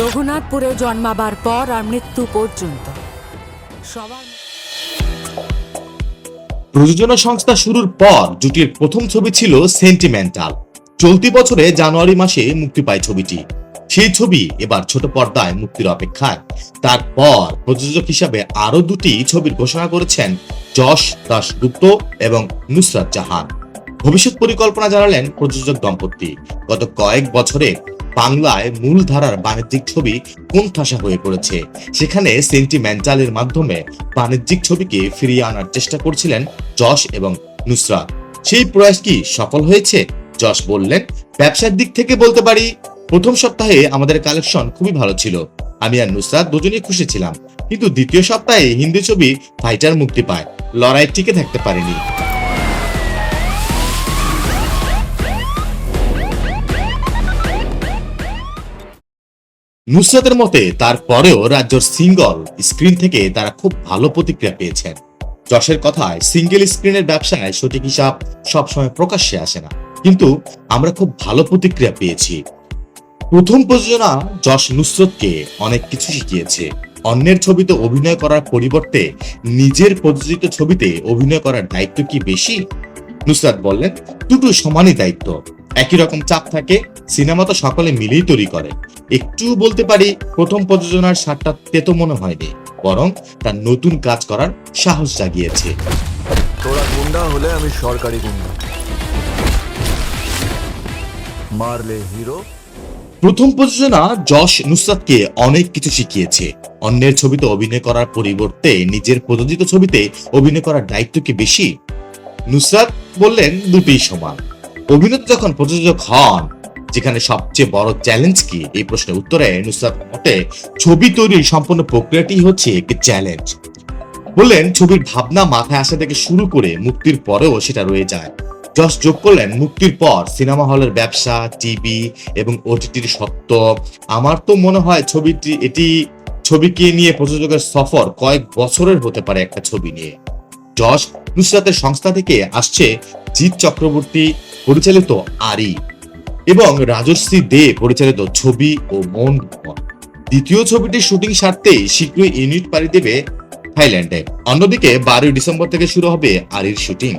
রঘুনাথপুরে জন্মাবার পর আর মৃত্যু পর্যন্ত। সবার প্রযোজনা সংস্থা শুরুর পর জুটির প্রথম ছবি ছিল সেন্টিমেন্টাল চলতি বছরে জানুয়ারি মাসে মুক্তি পায় ছবিটি। সেই ছবি এবার ছোট পর্দায় মুক্তির অপেক্ষায়। তারপর প্রযোজক হিসাবে আরও দুটি ছবির ঘোষণা করেছেন যশ দাশগুপ্ত এবং নুসরাত জাহান। ভবিষ্যৎ পরিকল্পনা জানালেন প্রযোজক দম্পতি। গত কয়েক বছরে বাংলায় মূলধারার বাণিজ্যিক ছবি কোণঠাসা হয়ে পড়েছে। সেখানে সেন্টিমেন্টালের মাধ্যমে বাণিজ্যিক ছবিকে ফিরিয়ে আনার চেষ্টা করছিলেন যশ এবং নুসরাত। সেই প্রয়াস কি সফল হয়েছে? যশ বললেন, ব্যবসার দিক থেকে বলতে পারি, প্রথম সপ্তাহে আমাদের কালেকশন খুবই ভালো ছিল। আমি আর নুসরাত দুজনেই খুশি ছিলাম। কিন্তু দ্বিতীয় সপ্তাহে হিন্দি ছবি ফাইটার মুক্তি পায়। লড়াই টিকে থাকতে পারেনি। নুসরাতের মতে, তারপরেও রাজ্যর সিঙ্গল স্ক্রিন থেকে তারা খুব ভালো প্রতিক্রিয়া পেয়েছেন। যশের কথায়, সিঙ্গেল স্ক্রিনের ব্যবসায় সঠিক হিসাব সবসময় প্রকাশ্যে আসে না। কিন্তু আমরা খুব ভালো প্রতিক্রিয়া পেয়েছি। প্রথম প্রযোজনা যশ নুসরতকে অনেক কিছু শিখিয়েছে। অন্যের ছবিতে অভিনয় করার পরিবর্তে নিজের প্রযোজিত ছবিতে অভিনয় করার দায়িত্ব কি বেশি? নুসরাত বললেন দুটো সমানই দায়িত্ব। একই রকম চাপ থাকে, সিনেমা তো সকলে মিলেই তৈরি করে। একটু বলতে পারি প্রথম প্রযোজনার সারটা তেতো মনে হয়নি বরং তার নতুন কাজ করার সাহস জাগিয়েছে। তোরা গুন্ডা হলে আমি সরকারি গুন্ডা। মারলে হিরো। প্রথম প্রযোজনা যশ নুসরাতকে অনেক কিছু শিখিয়েছে। অন্যের ছবিতে অভিনয় করার পরিবর্তে নিজের প্রযোজিত ছবিতে অভিনয় করার দায়িত্ব কি বেশি নুসরাত বললেন দুটোই সমান। অভিনেতা যখন প্রযোজক হন যেখানে সবচেয়ে বড় চ্যালেঞ্জ কি? এই প্রশ্নের উত্তরে নুসরাত মতে ছবি তৈরির সম্পূর্ণ প্রক্রিয়াটি হচ্ছে একটি চ্যালেঞ্জ বললেন, ছবির ভাবনা মাথায় আসা থেকে শুরু করে মুক্তির পরেও সেটা রয়ে যায়। যশ যোগ করলেন, মুক্তির পর সিনেমা হলের ব্যবসা, টিভি এবং ওটিটির সত্য আমার তো মনে হয় ছবিটি, এটি ছবিকে নিয়ে প্রযোজকের সফর কয়েক বছরের হতে পারে একটা ছবি নিয়ে। যশ নুসরাতের সংস্থা থেকে আসছে জিৎ চক্রবর্তী পরিচালিত আরি এবং রাজশ্রী দে পরিচালিত ছবি ও মন দ্বিতীয় ছবিটির শুটিং সারতেই শীঘ্রই ইউনিট পাড়ি দেবে থাইল্যান্ডে। অন্যদিকে বারোই ডিসেম্বর থেকে শুরু হবে আরির শুটিং।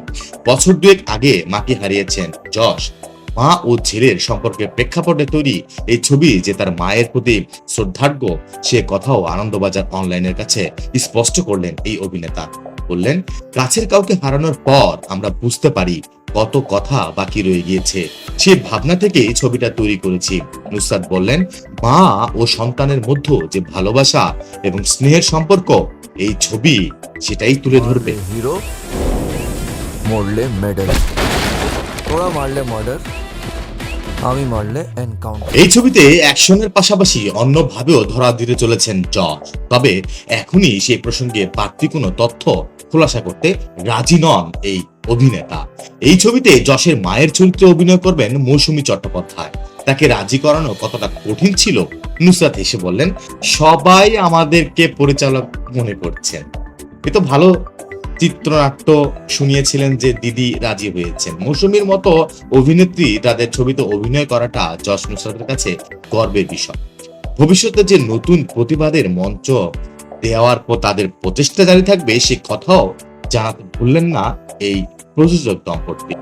বছর দুয়েক আগে মাকে হারিয়েছেন যশ। মা ও ছেলের সম্পর্কে প্রেক্ষাপটে তৈরি এই ছবি যে তার মায়ের প্রতি শ্রদ্ধার্ঘ, সে কথাও আনন্দবাজার অনলাইনের কাছে স্পষ্ট করলেন এই অভিনেতা। বললেন কাছের কাউকে হারানোর পর আমরা বুঝতে পারি কত কথা বাকি রয়ে গিয়েছে। সে ভাবনা থেকে ছবিটা তৈরি করেছি। নুসরাত বললেন, মা ও সন্তানের মধ্যে যে ভালোবাসা এবং স্নেহের সম্পর্ক, এই ছবি সেটাই তুলে ধরবে। হিরো মরলে মেডেল তোরা মারলে মার্ডার আমি মারলে এনকাউন্টার এই ছবিতে অ্যাকশনের পাশাপাশি অন্যভাবেও ধরা দিতে চলেছেন যশ তবে এখনই সেই প্রসঙ্গে বাড়তি কোনো তথ্য খোলাসা করতে রাজি নন এই অভিনেতা। এই ছবিতে যশের মায়ের চরিত্রে অভিনয় করবেন মৌসুমী চট্টোপাধ্যায়। তাকে রাজি করানো কতটা কঠিন ছিল, নুসরাত হেসে বললেন, সবাই আমাদেরকে পরিচালক মনে করছেন। এ তো ভালো চিত্রনাট্য শুনিয়েছিলেন যে দিদি রাজি হয়েছেন। মৌসুমীর মতো অভিনেত্রী তাদের ছবিতে অভিনয় করাটা যশ নুসরাতের কাছে গর্বের বিষয়। ভবিষ্যতে যে নতুন প্রতিবাদের মঞ্চ দেওয়ার পর তাদের প্রচেষ্টা জারি থাকবে, সে কথাও জানাতে ভুললেন না এই প্রযোজক দম্পতি।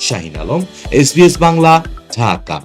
শাহিন আলম এসবিএস বাংলা, ঢাকা।